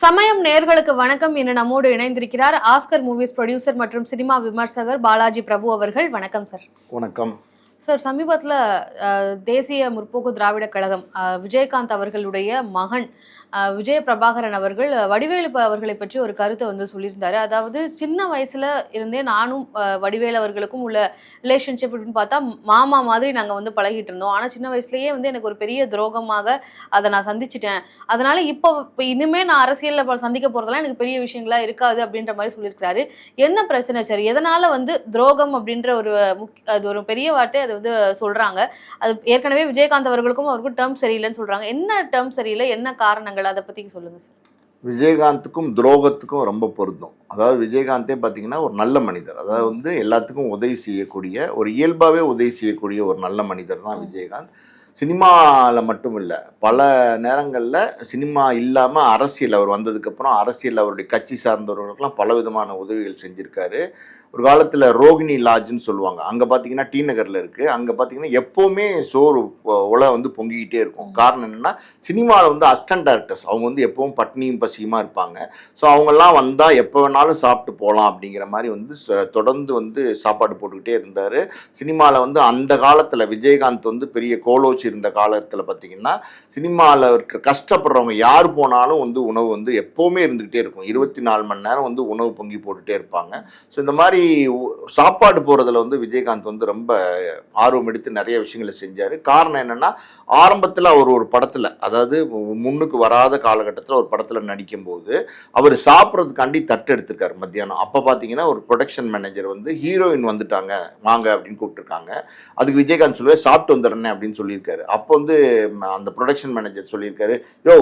சமயம் நேர்களுக்கு வணக்கம் என்று நம்மோடு இணைந்திருக்கிறார் ஆஸ்கர் மூவிஸ் ப்ரொடியூசர் மற்றும் சினிமா விமர்சகர் பாலாஜி பிரபு அவர்கள். வணக்கம் சார் வணக்கம். சார் சமீபத்தில் தேசிய முற்போக்கு திராவிட கழகம் விஜயகாந்த் அவர்களுடைய மகன் விஜய பிரபாகரன் அவர்கள் வடிவேலு அவர்களை பற்றி ஒரு கருத்தை வந்து சொல்லியிருந்தாரு. அதாவது சின்ன வயசுல இருந்தே நானும் வடிவேலு அவர்களுக்கும் உள்ள ரிலேஷன்ஷிப் அப்படின்னு பார்த்தா மாமா மாதிரி நாங்கள் வந்து பழகிட்டு இருந்தோம். ஆனால் சின்ன வயசுலயே வந்து எனக்கு ஒரு பெரிய துரோகமாக அதை நான் சந்திச்சிட்டேன். அதனால இப்போ இப்போ இனிமே நான் அரசியலில் சந்திக்க போறதெல்லாம் எனக்கு பெரிய விஷயங்களா இருக்காது அப்படின்ற மாதிரி சொல்லியிருக்கிறாரு. என்ன பிரச்சனை சார்? எதனால வந்து துரோகம் அப்படின்ற ஒரு அது ஒரு பெரிய வார்த்தை அது வந்து சொல்றாங்க. அது ஏற்கனவே விஜயகாந்த் அவர்களுக்கும் அவருக்கும் டேர்ம் சரியில்லைன்னு சொல்றாங்க. என்ன டேர்ம் சரியில்லை? என்ன காரணங்கள்? அதை பத்தி சொல்லுங்க சார் விஜயகாந்துக்கும் துரோகத்துக்கும் ரொம்ப பொருந்தும். அதாவது விஜயகாந்தே பார்த்தீங்கன்னா ஒரு நல்ல மனிதர். அதாவது வந்து எல்லாத்துக்கும் உதவி செய்யக்கூடிய ஒரு இயல்பாகவே உதவி செய்யக்கூடிய ஒரு நல்ல மனிதர் தான் விஜயகாந்த். சினிமாவில் மட்டும் இல்லை பல நேரங்களில் சினிமா இல்லாமல் அரசியல் அவர் வந்ததுக்கப்புறம் அரசியல் அவருடைய கட்சி சார்ந்தவர்களுக்கெல்லாம் பல விதமான உதவிகள் செஞ்சுருக்காரு. ஒரு காலத்தில் ரோகிணி லாட்ஜ்னு சொல்லுவாங்க. அங்கே பார்த்தீங்கன்னா டி நகரில் இருக்குது அங்கே பார்த்தீங்கன்னா எப்போவுமே சோறு உலை வந்து பொங்கிக்கிட்டே இருக்கும். காரணம் என்னென்னா சினிமாவில் வந்து அசிஸ்டன்ட் டேரக்டர்ஸ். அவங்க வந்து எப்பவும் பட்னியும் பசியுமா இருப்பாங்க. ஸோ அவங்கெல்லாம் வந்தால் எப்போ வேணாலும் சாப்பிட்டு போகலாம் அப்படிங்கிற மாதிரி வந்து தொடர்ந்து வந்து சாப்பாடு போட்டுக்கிட்டே இருந்தார். சினிமாவில் வந்து அந்த காலத்தில் விஜயகாந்த் வந்து பெரிய கோலோச்சி இருந்த காலத்தில் பார்த்தீங்கன்னா சினிமாவில் இருக்கிற கஷ்டப்படுறவங்க யார் போனாலும் வந்து உணவு வந்து எப்போவுமே இருந்துக்கிட்டே இருக்கும். இருபத்தி நாலு மணி நேரம் வந்து உணவு பொங்கி போட்டுகிட்டே இருப்பாங்க. ஸோ இந்த மாதிரி சாப்பாடு போகிறதுல வந்து விஜயகாந்த் வந்து ரொம்ப ஆர்வம் எடுத்து நிறைய விஷயங்களை செஞ்சார். காரணம் என்னென்னா ஆரம்பத்தில் அவர் ஒரு படத்தில் அதாவது முன்னுக்கு வராத காலகட்டத்தில் ஒரு படத்தில் நடிக்கும்போது அவர் சாப்பிட்றதுக்காண்டி தட்டு எடுத்திருக்காரு மத்தியானம். அப்போ பார்த்தீங்கன்னா ஒரு ப்ரொடக்ஷன் மேனேஜர் வந்து ஹீரோயின் வந்துட்டாங்க வாங்க அப்படின்னு கூப்பிட்டுருக்காங்க. அதுக்கு விஜயகாந்த் சொல்லுவார் சாப்பிட்டு வந்துடுறேன் அப்படின்னு சொல்லியிருக்காரு. அப்போ வந்து அந்த ப்ரொடக்ஷன் மேனேஜர் சொல்லியிருக்காரு யோ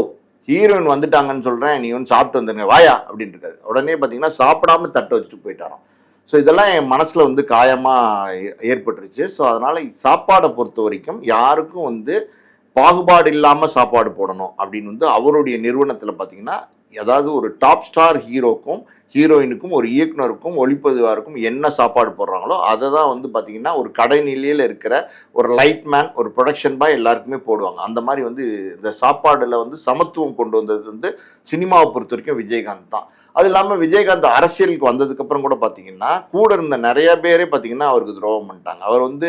ஹீரோயின் வந்துட்டாங்கன்னு சொல்கிறேன் நீ வந்து சாப்பிட்டு வந்துருங்க வாயா அப்படின்னு இருக்காரு உடனே பார்த்தீங்கன்னா சாப்பிடாம தட்டை வச்சுட்டு போயிட்டாராம். ஸோ இதெல்லாம் என் மனசில் வந்து காயமாக ஏற்பட்டுருச்சு. ஸோ அதனால் சாப்பாடை பொறுத்த வரைக்கும் யாருக்கும் வந்து பாகுபாடு இல்லாமல் சாப்பாடு போடணும் அப்படின்னு வந்து அவருடைய நிறுவனத்தில் பார்த்தீங்கன்னா அதாவது ஒரு டாப் ஸ்டார் ஹீரோக்கும் ஹீரோயினுக்கும் ஒரு இயக்குனருக்கும் ஒளிப்பதிவாருக்கும் என்ன சாப்பாடு போடுறாங்களோ அதை தான் வந்து பார்த்தீங்கன்னா ஒரு கடைநிலையில் இருக்கிற ஒரு லைட் மேன் ஒரு ப்ரொடக்ஷன் பாய் எல்லாருக்குமே போடுவாங்க. அந்த மாதிரி வந்து இந்த சாப்பாடில் வந்து சமத்துவம் கொண்டு வந்தது வந்து சினிமாவை பொறுத்த வரைக்கும் விஜயகாந்த் தான். அது இல்லாமல் விஜயகாந்த் அரசியலுக்கு வந்ததுக்கப்புறம் கூட பார்த்தீங்கன்னா கூட இருந்த நிறைய பேரே பார்த்தீங்கன்னா அவருக்கு துரோகம் பண்ணிட்டாங்க. அவர் வந்து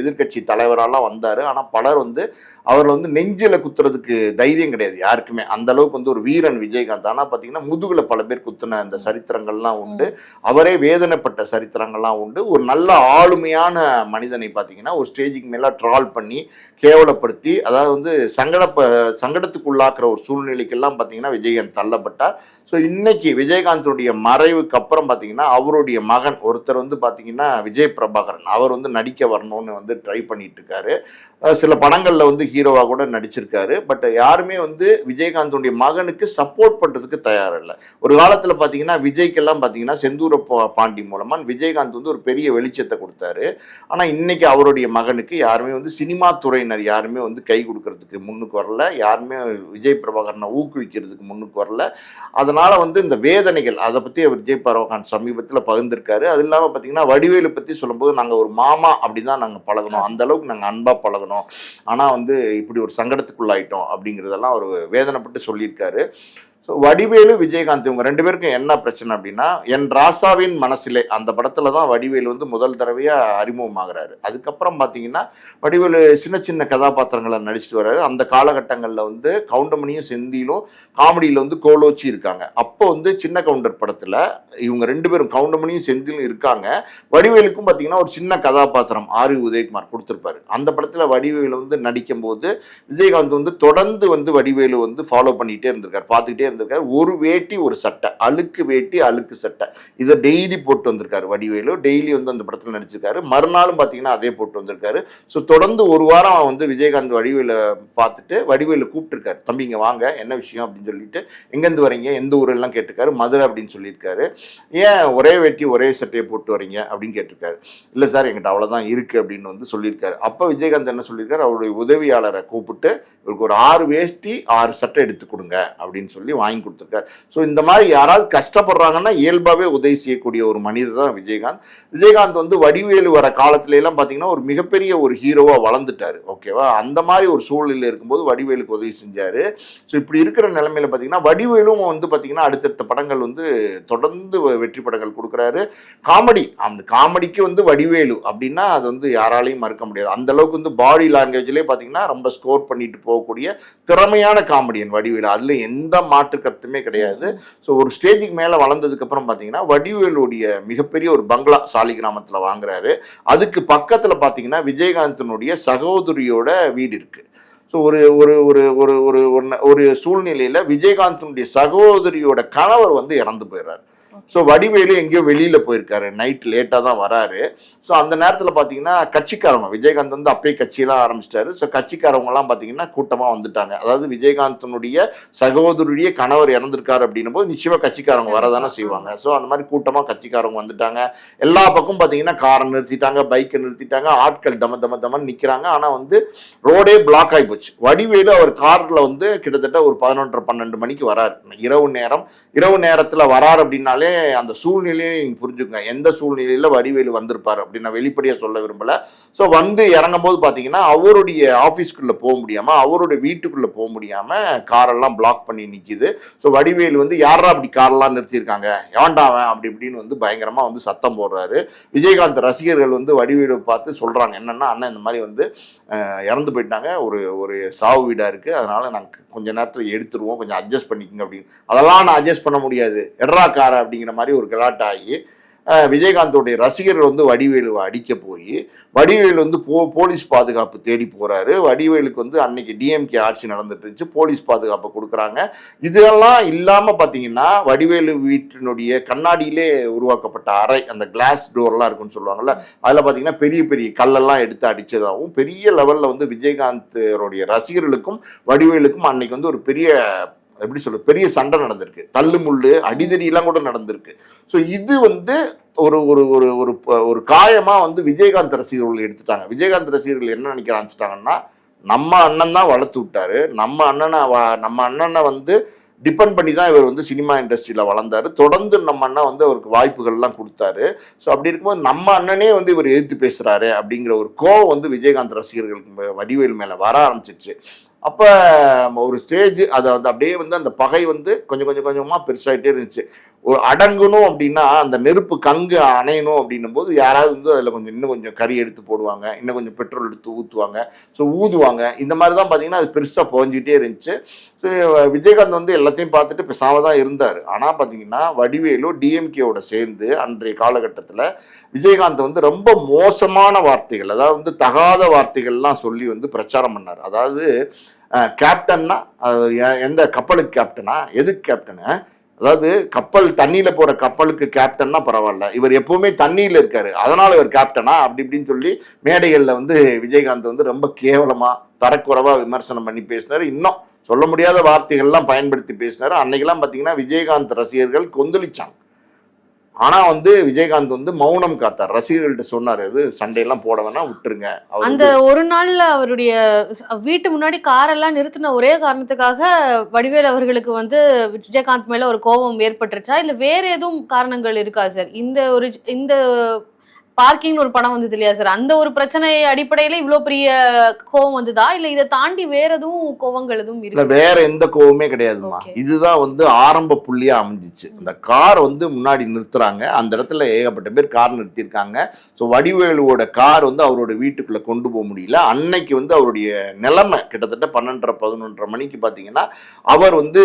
எதிர்கட்சி தலைவராலாம் வந்தார். ஆனால் பலர் வந்து அவரை வந்து நெஞ்சில் குத்துறதுக்கு தைரியம் கிடையாது யாருக்குமே. அந்த அளவுக்கு வந்து ஒரு வீரன் விஜயகாந்த். ஆனால் பார்த்தீங்கன்னா முதுகில் பல பேர் குத்துன அந்த சரித்திரங்கள்லாம் உண்டு. அவரே வேதனைப்பட்ட சரித்திரங்கள்லாம் உண்டு. ஒரு நல்ல ஆளுமையான மனிதனை பார்த்தீங்கன்னா ஒரு ஸ்டேஜுக்கு மேலே ட்ரால் பண்ணி கேவலப்படுத்தி அதாவது வந்து சங்கடப்ப சங்கடத்துக்குள்ளாக்குற ஒரு சூழ்நிலைக்கெல்லாம் பார்த்தீங்கன்னா விஜயகாந்த் தள்ளப்பட்டார். ஸோ இன்னைக்கு விஜயகாந்தோடைய மறைவுக்கு அப்புறம் பார்த்தீங்கன்னா அவருடைய மகன் ஒருத்தர் வந்து பார்த்தீங்கன்னா விஜய் பிரபாகரன் அவர் வந்து நடிக்க வரணும்னு வந்து ட்ரை பண்ணிட்டு இருக்காரு சில படங்களில் வந்து ஹீரோவாக கூட நடிச்சிருக்காரு. பட் யாருமே வந்து விஜயகாந்தோடைய மகனுக்கு சப்போர்ட் பண்ணுறதுக்கு தயார் இல்லை. ஒரு காலத்தில் பார்த்தீங்கன்னா விஜய்க்கெல்லாம் பார்த்தீங்கன்னா செந்தூர பா- பாண்டி மூலமாக விஜயகாந்த் வந்து ஒரு பெரிய வெளிச்சத்தை கொடுத்தாரு. ஆனால் இன்னைக்கு அவருடைய மகனுக்கு யாருமே வந்து சினிமா துறையினர் யாருமே வந்து கை கொடுக்கறதுக்கு முன்னுக்கு வரல. யாருமே விஜய் பிரபாகரனை ஊக்குவிக்கிறதுக்கு முன்னுக்கு வரல. அதனால் வந்து இந்த வேதனைகள் அதை பற்றி அவர் விஜய் பரவகான் சமீபத்தில் பகிர்ந்திருக்காரு. அது இல்லாமல் பார்த்தீங்கன்னா வடிவேலு பற்றி சொல்லும்போது நாங்கள் ஒரு மாமா அப்படி தான் நாங்கள் பழகணும். அந்த அளவுக்கு நாங்கள் அன்பாக பழகணும். ஆனால் வந்து இப்படி ஒரு சங்கடத்துக்குள்ளாயிட்டோம் அப்படிங்கிறதெல்லாம் அவர் வேதனைப்பட்டு சொல்லியிருக்காரு. ஸோ வடிவேலு விஜயகாந்த் இவங்க ரெண்டு பேருக்கும் என்ன பிரச்சனை அப்படின்னா என் ராசாவின் மனசிலே அந்த படத்தில் தான் வடிவேலு வந்து முதல் தடவையாக அறிமுகமாகிறாரு. அதுக்கப்புறம் பார்த்தீங்கன்னா வடிவேலு சின்ன சின்ன கதாபாத்திரங்களை நடிச்சிட்டு வர்றாரு. அந்த காலகட்டங்களில் வந்து கவுண்டமணியும் செந்திலும் காமெடியில் வந்து கோலோச்சி இருக்காங்க. அப்போ வந்து சின்ன கவுண்டர் படத்தில் இவங்க ரெண்டு பேரும் கவுண்டமணியும் செந்திலும் இருக்காங்க. வடிவேலுக்கும் பார்த்தீங்கன்னா ஒரு சின்ன கதாபாத்திரம் ஆர் உதயகுமார் கொடுத்துருப்பாரு. அந்த படத்தில் வடிவேலு வந்து நடிக்கும்போது விஜயகாந்த் வந்து தொடர்ந்து வந்து வடிவேலு வந்து ஃபாலோ பண்ணிகிட்டே இருந்திருக்காரு. பார்த்துக்கிட்டே இருந்திருக்காரு ஒரு வேட்டி ஒரு சட்டை. அழுக்கு வேட்டி அழுக்கு சட்டை. இதை டெய்லி போட்டு வந்திருக்காரு வடிவேலு. டெய்லி வந்து அந்த படத்தில் நடிச்சிருக்காரு. மறுநாளும் பார்த்தீங்கன்னா அதே போட்டு வந்திருக்காரு. ஸோ தொடர்ந்து ஒரு வாரம் வந்து விஜயகாந்த் வடிவேல பார்த்துட்டு வடிவேலு கூப்பிட்டுருக்காரு. தம்பி இங்க வாங்க. என்ன விஷயம்? அப்படின்னு சொல்லிட்டு எங்கேருந்து வரீங்க? எந்த ஊரெல்லாம் கேட்டிருக்காரு. மதுரை அப்படின்னு சொல்லியிருக்காரு. ஏன் ஒரே வேட்டி ஒரே சட்டையை போட்டு வரீங்க? அப்படின்னு கேட்டிருக்காரு. இல்லை சார் எங்கிட்ட அவ்வளோதான் இருக்குது அப்படின்னு வந்து சொல்லியிருக்காரு. அப்போ விஜயகாந்த் என்ன சொல்லியிருக்காரு? அவருடைய உதவியாளரை கூப்பிட்டு இவருக்கு ஒரு ஆறு வேஷ்டி ஆறு சட்டை எடுத்து கொடுங்க. அப்படின்னு சொல்லி வாங்கி கொடுத்துருக்காரு. ஸோ இந்த மாதிரி யாராவது கஷ்டப்படுறாங்கன்னா இயல்பாகவே உதவி செய்யக்கூடிய ஒரு மனிதர் தான் விஜயகாந்த். விஜயகாந்த் வந்து வடிவேலு வர காலத்துல எல்லாம் பார்த்தீங்கன்னா ஒரு மிகப்பெரிய ஒரு ஹீரோவாக வளர்ந்துட்டாரு. ஓகேவா அந்த மாதிரி ஒரு சூழ்நிலை இருக்கும்போது வடிவேலுக்கு உதவி செஞ்சார். ஸோ இப்படி இருக்கிற நிலைமையில் பார்த்தீங்கன்னா வடிவேலும் வந்து பார்த்தீங்கன்னா அடுத்தடுத்த படங்கள் வந்து தொடர்ந்து வெற்றி படங்கள் கொடுக்குறாரு. காமெடி அந்த காமெடிக்கு வந்து வடிவேலு அப்படின்னா அது வந்து யாராலையும் மறுக்க முடியாது. அந்த அளவுக்கு வந்து பாடி லாங்குவேஜ்லேயே பார்த்தீங்கன்னா ரொம்ப ஸ்கோர் பண்ணிட்டு போகக்கூடிய திறமையான காமெடியன் வடிவேலு. அதில் எந்த மாற்று கருத்துமே கிடையாது. ஸோ ஒரு ஸ்டேஜுக்கு மேலே வளர்ந்ததுக்கப்புறம் பார்த்தீங்கன்னா வடிவேலுடைய மிகப்பெரிய ஒரு பங்களா சாலி கிராமத்தில் வாங்குறாரு. அதுக்கு பக்கத்தில் பார்த்தீங்கன்னா விஜயகாந்தனுடைய சகோதரியோட வீடு இருக்குது ஸோ ஒரு ஒரு ஒரு ஒரு ஒரு ஒரு- ஒரு விஜயகாந்தனுடைய சகோதரியோட கணவர் வந்து இறந்து போயிடுறாரு. ஸோ வடிவேலு எங்கேயோ வெளியில போயிருக்காரு. நைட் லேட்டாக தான் வராரு. ஸோ அந்த நேரத்தில் பார்த்தீங்கன்னா கட்சிக்காரங்க விஜயகாந்த் வந்து அப்பயே கட்சியெல்லாம் ஆரம்பிச்சிட்டாரு. ஸோ கட்சிக்காரவங்கலாம் பார்த்தீங்கன்னா கூட்டமாக வந்துட்டாங்க. அதாவது விஜயகாந்தனுடைய சகோதரியுடைய கணவர் இறந்திருக்காரு அப்படின்னும் போது நிச்சயமாக கட்சிக்காரங்க வரதானே செய்வாங்க. ஸோ அந்த மாதிரி கூட்டமாக கட்சிக்காரங்க வந்துட்டாங்க. எல்லா பக்கம் பார்த்தீங்கன்னா காரை நிறுத்திட்டாங்க பைக்கை நிறுத்திட்டாங்க ஆட்கள் தம தம தமன்னு நிற்கிறாங்க ஆனால் வந்து ரோடே பிளாக் ஆகி போச்சு. வடிவேலு அவர் காரில் வந்து கிட்டத்தட்ட ஒரு பதினொன்றரை பன்னெண்டு மணிக்கு வராரு. இரவு நேரம் இரவு நேரத்தில் வரார் அப்படின்னாலே அந்த சூழ்நிலையை நீங்கள் புரிஞ்சுக்கங்க. எந்த சூழ்நிலையில் வடிவேலு வந்திருப்பார் அப்படின்னு நான் வெளிப்படையாக சொல்ல விரும்பலை. ஸோ வந்து இறங்கும் போது பார்த்தீங்கன்னா அவருடைய ஆஃபீஸ்க்குள்ளே போக முடியாமல் அவருடைய வீட்டுக்குள்ளே போக முடியாமல் காரெல்லாம் பிளாக் பண்ணி நிற்கிது ஸோ வடிவேலு வந்து யாரா அப்படி காரெல்லாம் நிறுத்தியிருக்காங்க? ஏன்டா அவன்? அப்படி இப்படின்னு வந்து பயங்கரமாக வந்து சத்தம் போடுறாரு. விஜயகாந்த் ரசிகர்கள் வந்து வடிவேலு பார்த்து சொல்கிறாங்க என்னென்னா அண்ணன் இந்த மாதிரி வந்து இறந்து போயிட்டாங்க. ஒரு ஒரு சாவு வீடாக இருக்குது அதனால் நாங்கள் கொஞ்சம் நேரத்தில் எடுத்துருவோம். கொஞ்சம் அட்ஜஸ்ட் பண்ணிக்கோங்க அப்படின்னு. அதெல்லாம் நான் அட்ஜஸ்ட் பண்ண முடியாது. எட்ரா கார அப்படிங்கிற மாதிரி ஒரு கலாட்டாகி ஆகி விஜயகாந்தோடைய ரசிகர்கள் வந்து வடிவேலுவை அடிக்க போய் வடிவேலு வந்து போ போலீஸ் பாதுகாப்பு தேடி போகிறாரு வடிவேலுக்கு வந்து அன்னைக்கு டிஎம்கே ஆட்சி நடந்துட்டு இருந்துச்சு. போலீஸ் பாதுகாப்பு கொடுக்குறாங்க. இதெல்லாம் இல்லாமல் பார்த்தீங்கன்னா வடிவேலு வீட்டினுடைய கண்ணாடியிலே உருவாக்கப்பட்ட அறை அந்த கிளாஸ் டோர்லாம் இருக்குன்னு சொல்லுவாங்கல்ல அதில் பார்த்தீங்கன்னா பெரிய பெரிய கல்லெல்லாம் எடுத்து அடித்ததாகவும் பெரிய லெவலில் வந்து விஜயகாந்தருடைய ரசிகர்களுக்கும் வடிவேலுக்கும் அன்னைக்கு வந்து ஒரு பெரிய எப்படி சொல்ல பெரிய சண்டை நடந்திருக்கு. தள்ளு முள்ளு அடிதடியெல்லாம் கூட நடந்திருக்கு. ஸோ இது வந்து ஒரு ஒரு ஒரு ஒரு ப- ஒரு காயமாக வந்து விஜயகாந்த் ரசிகர்கள் எடுத்துட்டாங்க. விஜயகாந்த் ரசிகர்கள் என்ன நினைக்க ஆரம்பிச்சிட்டாங்கன்னா நம்ம அண்ணன் தான் வளர்த்து விட்டாரு. நம்ம அண்ணனை வ- நம்ம அண்ணனை வந்து டிபெண்ட் பண்ணி தான் இவர் வந்து சினிமா இண்டஸ்ட்ரியில் வளர்ந்தாரு. தொடர்ந்து நம்ம அண்ணன் வந்து அவருக்கு வாய்ப்புகள்லாம் கொடுத்தாரு. ஸோ அப்படி இருக்கும்போது நம்ம அண்ணனே வந்து இவர் எதிர்த்து பேசுகிறாரு அப்படிங்கிற ஒரு கோவம் வந்து விஜயகாந்த் ரசிகர்களுக்கு மே- வடிவேல் மேலே வர ஆரம்பிச்சிச்சு அப்போ ஒரு ஸ்டேஜ் அதை வந்து அப்படியே வந்து அந்த பகை வந்து கொஞ்சம் கொஞ்சம் கொஞ்சமாக பெருசாகிட்டே இருந்துச்சு. ஒரு அடங்கணும் அப்படின்னா அந்த நெருப்பு கங்கு அணையணும் அப்படின்னும் போது யாராவது வந்து அதில் கொஞ்சம் இன்னும் கொஞ்சம் கறி எடுத்து போடுவாங்க இன்னும் கொஞ்சம் பெட்ரோல் எடுத்து ஊற்றுவாங்க ஸோ ஊதுவாங்க. இந்த மாதிரி தான் பார்த்தீங்கன்னா அது பெருசாக புகஞ்சிட்டே இருந்துச்சு. ஸோ விஜயகாந்த் வந்து எல்லாத்தையும் பார்த்துட்டு பேசாம தான் இருந்தார். ஆனால் பார்த்தீங்கன்னா வடிவேலு டிஎம்கேவோட சேர்ந்து அன்றைய காலகட்டத்தில் விஜயகாந்த் வந்து ரொம்ப மோசமான வார்த்தைகள் அதாவது வந்து தகாத வார்த்தைகள்லாம் சொல்லி வந்து பிரச்சாரம் பண்ணார். அதாவது கேப்டன்னா எந்த கப்பலுக்கு கேப்டனா எதுக்கு கேப்டனு அதாவது கப்பல் தண்ணியில் போகிற கப்பலுக்கு கேப்டன்னா பரவாயில்ல. இவர் எப்போவுமே தண்ணியில் இருக்கார். அதனால் இவர் கேப்டனா அப்படி இப்படின்னு சொல்லி மேடைகளில் வந்து விஜயகாந்த் வந்து ரொம்ப கேவலமாக தரக்குறைவாக விமர்சனம் பண்ணி பேசினார். இன்னும் சொல்ல முடியாத வார்த்தைகள்லாம் பயன்படுத்தி பேசினார். அன்னைக்கெல்லாம் பார்த்தீங்கன்னா விஜயகாந்த் ரசிகர்கள் கொந்தளிச்சாங்க. ஆனா வந்து விஜயகாந்த் வந்து மௌனம் காத்தார். ரசிகர்கள்ட்ட சொன்னாரு அது சண்டையெல்லாம் போட வேணா விட்டுருங்க. அந்த ஒரு நாள்ல அவருடைய வீட்டு முன்னாடி காரெல்லாம் நிறுத்தின ஒரே காரணத்துக்காக வடிவேல் அவர்களுக்கு வந்து விஜயகாந்த் மேல ஒரு கோபம் ஏற்பட்டுருச்சா? இல்ல வேற எதுவும் காரணங்கள் இருக்கா சார்? இந்த ஒரு இந்த பார்க்கிங்னு ஒரு படம் வந்தது இல்லையா சார்? அந்த ஒரு பிரச்சனை அடிப்படையில இவ்ளோ பெரிய கோவம் வந்ததா? இல்ல இதை தாண்டி வேற எதுவும் கோவங்கள் எதுவும் இல்ல வேற எந்த கோவமே கிடையாதுமா. இதுதான் வந்து ஆரம்ப புள்ளியா அமைஞ்சிச்சு. இந்த கார் வந்து முன்னாடி நிறுத்துறாங்க. அந்த இடத்துல ஏகப்பட்ட பேர் கார் நிறுத்தியிருக்காங்க. ஸோ வடிவேலுவோட கார் வந்து அவரோட வீட்டுக்குள்ள கொண்டு போக முடியல. அன்னைக்கு வந்து அவருடைய நிலைமை கிட்டத்தட்ட பன்னெண்டரை பதினொன்றரை மணிக்கு பார்த்தீங்கன்னா அவர் வந்து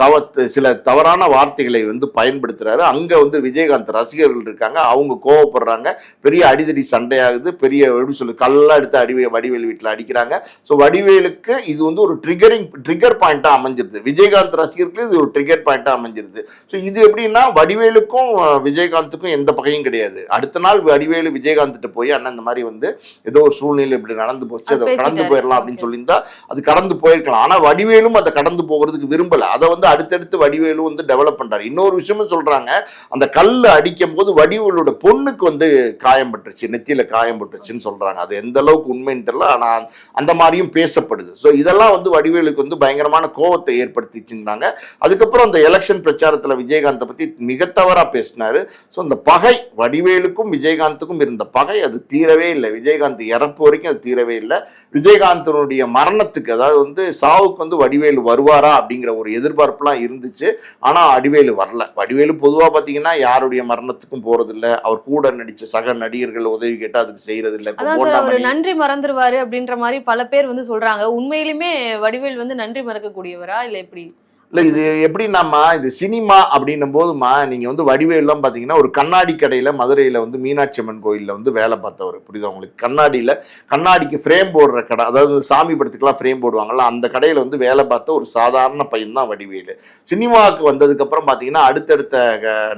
தவ சில தவறான வார்த்தைகளை வந்து பயன்படுத்துறாரு. அங்க வந்து விஜயகாந்த் ரசிகர்கள் இருக்காங்க. அவங்க கோவப்படுறாங்க. பெரிய அடிதடி சண்டையாகுது. பெரிய எப்படி சொல்லு கல்லெல்லாம் எடுத்து அடி வடிவேலு வீட்டில் அடிக்கிறாங்க. ஸோ வடிவேலுக்கு இது வந்து ஒரு ட்ரிகரிங் ட்ரிகர் பாயிண்டாக அமைஞ்சிருது. விஜயகாந்த் ரசிகர்களுக்கு இது ஒரு ட்ரிகர் பாயிண்டாக அமைஞ்சிருது. ஸோ இது எப்படின்னா வடிவேலுக்கும் விஜயகாந்துக்கும் எந்த பகையும் கிடையாது. அடுத்த நாள் வடிவேலு விஜயகாந்த்கிட்ட போய் அண்ணன் இந்த மாதிரி வந்து ஏதோ ஒரு சூழ்நிலை இப்படி நடந்து போச்சு அது கடந்து. போயிடலாம் அப்படின்னு. சொல்லியிருந்தா அது கடந்து போயிருக்கலாம். ஆனால் வடிவேலும் அதை கடந்து போகிறதுக்கு விரும்பல. அதை வந்து அடுத்தடுத்து வடிவேலு வந்து டெவலப் பண்றாரு. இன்னொரு விஷயமும் சொல்றாங்க. அந்த கல் அடிக்கும் போது வடிவேலோட பொண்ணுக்கு வந்து காயம் பட்டுருச்சு நெத்தியில் காயம் பட்டுருச்சுன்னு சொல்கிறாங்க அது எந்த அளவுக்கு உண்மைன்னு தெரியல ஆனால் அந்த மாதிரியும் பேசப்படுது. ஸோ இதெல்லாம் வந்து வடிவேலுக்கு வந்து பயங்கரமான கோபத்தை ஏற்படுத்திச்சுங்கிறாங்க. அதுக்கப்புறம் அந்த எலெக்ஷன் பிரச்சாரத்தில் விஜயகாந்தை பற்றி மிக தவறாக பேசினாரு. ஸோ அந்த பகை வடிவேலுக்கும் விஜயகாந்துக்கும் இருந்த பகை அது தீரவே இல்லை. விஜயகாந்த் இறப்பு வரைக்கும் அது தீரவே இல்லை. விஜயகாந்தனுடைய மரணத்துக்கு அதாவது வந்து சாவுக்கு வந்து வடிவேலு வருவாரா அப்படிங்கிற ஒரு எதிர்பார்ப்புலாம் இருந்துச்சு. ஆனால் வடிவேலு வரல. வடிவேலு பொதுவாக பார்த்தீங்கன்னா யாருடைய மரணத்துக்கும் போகிறதில்ல அவர் கூட நடித்த சக நடிகர்கள் உதவி கேட்டா அதுக்கு செய்யறது இல்ல அவர் நன்றி மறந்துருவாரு அப்படின்ற மாதிரி பல பேர் வந்து சொல்றாங்க. உண்மையிலுமே வடிவேல் வந்து நன்றி மறக்கக்கூடியவரா இல்ல எப்படி? இல்லை இது எப்படி நம்ம இது சினிமா அப்படின்னும் போதுமா நீங்கள் வந்து வடிவேலாம் பார்த்தீங்கன்னா ஒரு கண்ணாடி கடையில் மதுரையில் வந்து மீனாட்சி அம்மன் கோயிலில் வந்து வேலை பார்த்தவர். புரியுதா உங்களுக்கு? கண்ணாடியில் கண்ணாடிக்கு ஃப்ரேம் போடுற கடை. அதாவது சாமி படத்துக்குலாம் ஃப்ரேம் போடுவாங்கள அந்த கடையில் வந்து வேலை பார்த்த ஒரு சாதாரண பையன் தான் வடிவேலு. சினிமாவுக்கு வந்ததுக்கப்புறம் பார்த்தீங்கன்னா அடுத்தடுத்த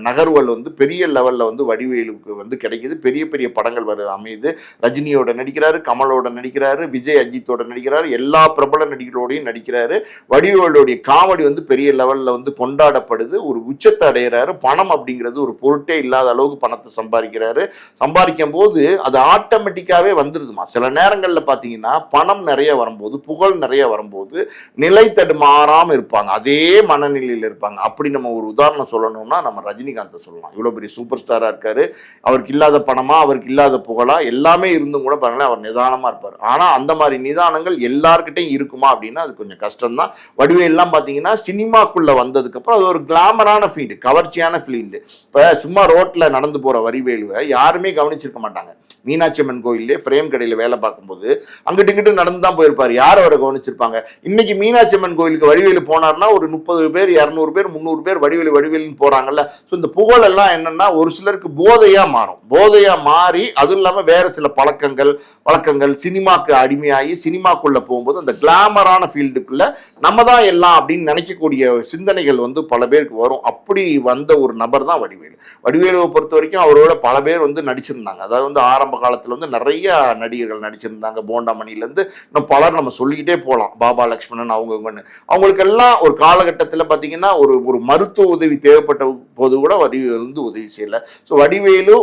நகர்வுகள் வந்து பெரிய லெவலில் வந்து வடிவேலுக்கு வந்து கிடைக்கிது. பெரிய பெரிய படங்கள் வருது அமையுது. ரஜினியோட நடிக்கிறாரு கமலோட நடிக்கிறாரு விஜய் அஜித்தோட நடிக்கிறாரு எல்லா பிரபல நடிகர்களோடையும் நடிக்கிறாரு. வடிவேலுடைய காமெடி வந்து பெரிய லெவல்ல வந்து கொண்டாடப்படுது. ஒரு உச்சத்தை அடைகிறாரு பணம் அப்படிங்கிறது ஒரு பொருட்டே இல்லாத அளவுக்கு பணத்தை சம்பாதிக்கிறாரு. சம்பாதிக்கும் போது அது ஆட்டோமேட்டிக்காகவே வந்துடுதுமா சில நேரங்களில் பார்த்தீங்கன்னா பணம் நிறைய வரும்போது புகழ் நிறைய வரும்போது நிலை தடுமாறாமல் இருப்பாங்க. அதே மனநிலையில் இருப்பாங்க. அப்படி நம்ம ஒரு உதாரணம் சொல்லணும்னா நம்ம ரஜினிகாந்தை சொல்லலாம். இவ்வளோ பெரிய சூப்பர் ஸ்டாராக இருக்காரு. அவருக்கு இல்லாத பணமா அவருக்கு இல்லாத புகழா எல்லாமே இருந்தும் கூட பாருங்களேன் அவர் நிதானமாக இருப்பார். ஆனால் அந்த மாதிரி நிதானங்கள் எல்லார்கிட்டையும் இருக்குமா அப்படின்னா அது கொஞ்சம் கஷ்டம்தான். வடிவையெல்லாம் பார்த்தீங்கன்னா சினிமாக்குள்ள வந்ததுக்கு அப்புறம் அது ஒரு கிளாமரான ஃபீல்டு கவர்ச்சியான ஃபீல்டு இப்போ சும்மா ரோட்டில் நடந்து போகிற வரிவேலுவை யாருமே கவனிச்சிருக்க மாட்டாங்க. மீனாட்சி அம்மன் கோயிலே ஃப்ரேம் கடையில் வேலை பார்க்கும்போது அங்கிட்டு இங்கிட்டு நடந்து தான் போயிருப்பார். யார் அவரை கவனிச்சிருப்பாங்க? இன்னைக்கு மீனாட்சி அம்மன் கோயிலுக்கு வடிவேலு போனார்னா ஒரு முப்பது பேர் இரநூறு பேர் முந்நூறு பேர் வடிவேலு வடிவேலுன்னு போறாங்கல்ல. ஸோ இந்த புகழெல்லாம் என்னென்னா என்னன்னா ஒரு சிலருக்கு போதையா மாறும். போதையா மாறி அதுவும் இல்லாமல் வேற சில பழக்கங்கள் வழக்கங்கள் சினிமாக்கு அடிமையாகி சினிமாக்குள்ள போகும்போது அந்த கிளாமரான ஃபீல்டுக்குள்ள நம்ம தான் எல்லாம் அப்படின்னு நினைக்கக்கூடிய சிந்தனைகள் வந்து பல பேருக்கு வரும். அப்படி வந்த ஒரு நபர் தான் வடிவேலு. வடிவேலுவை பொறுத்த வரைக்கும் அவரோட பல பேர் வந்து நடிச்சிருந்தாங்க. அதாவது வந்து ஆரம்ப காலத்துல வந்து நிறைய நடிகர்கள் நடிச்சிருந்தாங்க. போண்டாமணிலேருந்து இன்னும் பலர் நம்ம சொல்லிக்கிட்டே போகலாம் பாபா லக்ஷ்மணன் அவங்கவுங்கன்னு அவங்களுக்கெல்லாம் ஒரு காலகட்டத்தில் பார்த்தீங்கன்னா ஒரு ஒரு மருத்துவ உதவி தேவைப்பட்ட போது கூட வடிவேலு வந்து உதவி செய்யலை. ஸோ வடிவேலு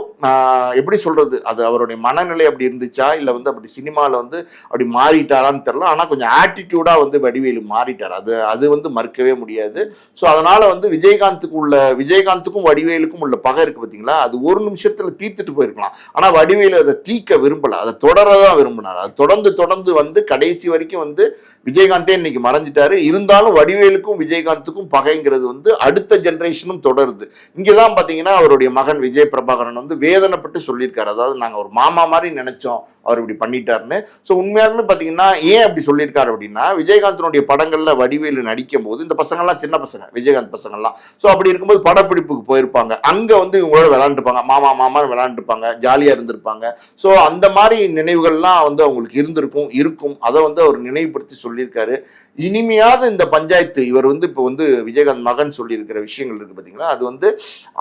எப்படி சொல்றது? அது அவருடைய மனநிலை அப்படி இருந்துச்சா? இல்லை வந்து அப்படி சினிமாவில் வந்து அப்படி மாறிட்டாரான்னு தெரியல. ஆனால் கொஞ்சம் ஆட்டிடியூடாக வந்து வடிவேலு மாறிட்டார். அது அது வந்து மறுக்கவே முடியாது. ஸோ அதனால் வந்து விஜயகாந்துக்கு உள்ள விஜயகாந்துக்கும் வடிவேலுக்கும் உள்ள பகை இருக்கு பார்த்தீங்களா அது ஒரு நிமிஷத்தில் தீர்த்துட்டு போயிருக்கலாம். ஆனால் வடிவேலு அதை தீக்க விரும்பலை. அதை தொடரதான் விரும்பினார். அது தொடர்ந்து தொடர்ந்து வந்து கடைசி வரைக்கும் வந்து விஜயகாந்தே இன்னைக்கு மறைஞ்சிட்டாரு. இருந்தாலும் வடிவேலுக்கும் விஜயகாந்துக்கும் பகைங்கிறது வந்து அடுத்த ஜென்ரேஷனும் தொடருது. இங்கெல்லாம் பார்த்தீங்கன்னா அவருடைய மகன் விஜய் பிரபாகரன் வந்து வேதனைப்பட்டு சொல்லியிருக்காரு. அதாவது நாங்கள் ஒரு மாமா மாதிரி நினைச்சோம். அவர் இப்படி பண்ணிட்டாருன்னு. ஸோ உண்மையாலுமே பார்த்தீங்கன்னா ஏன் அப்படி சொல்லியிருக்காரு அப்படின்னா விஜயகாந்தனுடைய படங்களில் வடிவேலு நடிக்கும் போது இந்த பசங்கள்லாம் சின்ன பசங்க விஜயகாந்த் பசங்கள்லாம். ஸோ அப்படி இருக்கும்போது படப்பிடிப்புக்கு போயிருப்பாங்க. அங்கே வந்து இவங்களோட விளாண்டுருப்பாங்க மாமா மாமான்னு விளாண்டுருப்பாங்க ஜாலியாக இருந்திருப்பாங்க. ஸோ அந்த மாதிரி நினைவுகள்லாம் வந்து அவங்களுக்கு இருந்திருக்கும் இருக்கும். அதை வந்து அவர் நினைவுபடுத்தி சொல்லியிருக்காரு. இனிமையாத இந்த பஞ்சாயத்து இவர் வந்து இப்போ வந்து விஜயகாந்த் மகன் சொல்லியிருக்கிற விஷயங்கள் இருக்கு பார்த்தீங்களா அது வந்து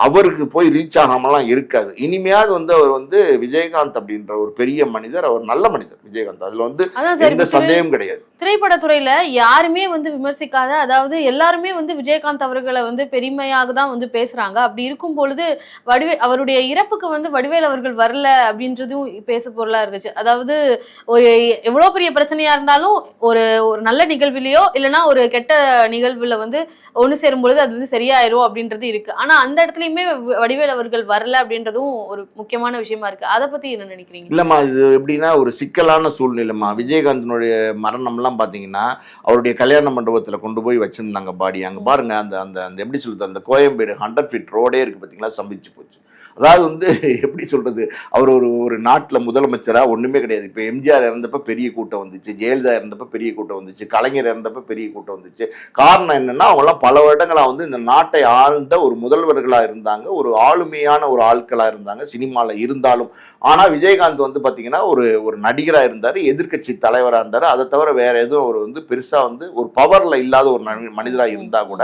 அவருக்கு போய் ரீச் ஆகாமலாம் இருக்காது. இனிமையாவது வந்து அவர் வந்து விஜயகாந்த் அப்படின்ற ஒரு பெரிய மனிதர் அவர் நல்ல மனிதர் விஜயகாந்த். அதுல வந்து எந்த சந்தேகம் கிடையாது. திரைப்படத்துறையில யாருமே வந்து விமர்சிக்காத அதாவது எல்லாருமே வந்து விஜயகாந்த் அவர்களை வந்து பெருமையாக தான் வந்து பேசுறாங்க. அப்படி இருக்கும் பொழுது வடிவே அவருடைய இறப்புக்கு வந்து வடிவேல் அவர்கள் வரல அப்படின்றதும் பேச பொருளா இருந்துச்சு. அதாவது ஒரு எவ்வளவு பெரிய பிரச்சனையா இருந்தாலும் ஒரு ஒரு நல்ல நிகழ்விலையோ இல்லைன்னா ஒரு கெட்ட நிகழ்வுல வந்து ஒண்ணு சேரும் பொழுது அது வந்து சரியாயிரும் அப்படின்றது இருக்கு. ஆனா அந்த இடத்துலயுமே வடிவேல் அவர்கள் வரல அப்படின்றதும் ஒரு முக்கியமான விஷயமா இருக்கு. அதை பத்தி என்ன நினைக்கிறீங்க? இல்லம்மா இது எப்படின்னா ஒரு சிக்கலான சூழ்நிலைம்மா. விஜயகாந்தனுடைய மரணம்லாம் பார்த்தீங்கன்னா அவருடைய கல்யாண மண்டபத்தில் கொண்டு போய் வச்சிருந்தாங்க பாடி. அங்கே பாருங்க அந்த அந்த அந்த எப்படி சொல்றது அந்த கோயம்பேடு ஹண்ட்ரட் ஃபீட் ரோடே இருக்கு பார்த்தீங்களா சம்பிச்சு போச்சு. அதாவது வந்து எப்படி சொல்கிறது அவர் ஒரு ஒரு நாட்டில் முதலமைச்சராக ஒன்றுமே கிடையாது. இப்போ எம்ஜிஆர் இறந்தப்ப பெரிய கூட்டம் வந்துச்சு ஜெயலலிதா இறந்தப்ப பெரிய கூட்டம் வந்துச்சு கலைஞர் இறந்தப்ப பெரிய கூட்டம் வந்துச்சு. காரணம் என்னென்னா அவங்கெல்லாம் பல வருடங்களாக வந்து இந்த நாட்டை ஆழ்ந்த ஒரு முதல்வர்களாக இருந்தாங்க ஒரு ஆளுமையான ஒரு ஆட்களாக இருந்தாங்க சினிமாவில் இருந்தாலும். ஆனால் விஜயகாந்த் வந்து பார்த்தீங்கன்னா ஒரு ஒரு நடிகராக இருந்தார் எதிர்க்கட்சி தலைவராக இருந்தார். அதை தவிர வேறு எதுவும் அவர் வந்து பெருசாக வந்து ஒரு பவரில் இல்லாத ஒரு மனிதராக இருந்தால் கூட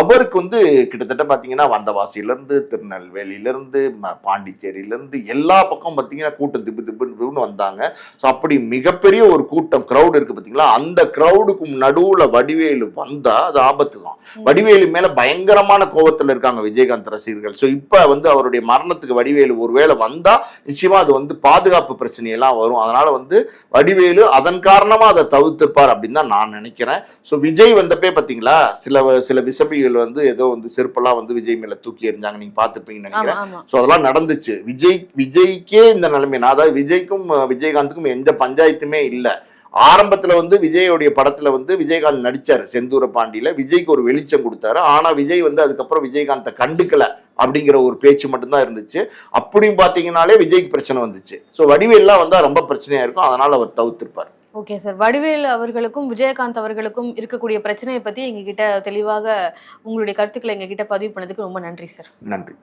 அவருக்கு வந்து கிட்டத்தட்ட பார்த்தீங்கன்னா வந்தவாசியிலேருந்து திருநெல்வேலியிலேருந்து பாண்டிச்சேரியிலேருந்து எல்லா பக்கம் பார்த்தீங்கன்னா கூட்டம் திப்பு திப்புன்னு வந்தாங்க. ஸோ அப்படி மிகப்பெரிய ஒரு கூட்டம் க்ரௌடு இருக்கு பார்த்தீங்களா? அந்த க்ரௌடுக்கும் நடுவில் வடிவேலு வந்தா அது ஆபத்து தான். வடிவேலு மேல பயங்கரமான கோவத்துல இருக்காங்க விஜயகாந்த் ரசிகர்கள். ஸோ இப்போ வந்து அவருடைய மரணத்துக்கு வடிவேலு ஒருவேளை வந்தா நிச்சயமா அது வந்து பாதுகாப்பு பிரச்சனையெல்லாம் வரும். அதனால வந்து வடிவேலு அதன் காரணமா அதை தவிர்த்திருப்பார் அப்படின்னு தான் நான் நினைக்கிறேன். ஸோ விஜய் வந்தப்பே பார்த்தீங்களா? சில சில விசமிகள் வந்து ஏதோ வந்து செருப்பெல்லாம் வந்து விஜய் மேல தூக்கி எறிஞ்சாங்க. நீங்க பார்த்துப்பீங்கன்னு ஆமா நினைக்கிறேன் ஸோ அதெல்லாம் நடந்துச்சு. விஜய் விஜய்க்கே இந்த நிலைமை. நான் அதாவது விஜய்க்கும் விஜயகாந்துக்கும் எந்த பஞ்சாயத்துமே இல்லை. ஆரம்பத்துல வந்து விஜயோடைய படத்துல வந்து விஜயகாந்த் நடிச்சாரு செந்தூர பாண்டியில. விஜய்க்கு ஒரு வெளிச்சம் கொடுத்தாரு. ஆனா விஜய் வந்து அதுக்கப்புறம் விஜயகாந்தை கண்டுக்கல அப்படிங்கிற ஒரு பேச்சு மட்டும்தான் இருந்துச்சு. அப்படியும் பாத்தீங்கன்னாலே விஜய்க்கு பிரச்சனை வந்துச்சு. ஸோ வடிவேல்லாம் வந்தா ரொம்ப பிரச்சனையா இருக்கும். அதனால அவர் தவிர்த்திருப்பார் ஓகே சார் வடிவேல் அவர்களுக்கும் விஜயகாந்த் அவர்களுக்கும் இருக்கக்கூடிய பிரச்சனையை பத்தி எங்ககிட்ட தெளிவாக உங்களுடைய கருத்துக்களை எங்ககிட்ட பதிவு பண்ணதுக்கு ரொம்ப நன்றி சார் நன்றி.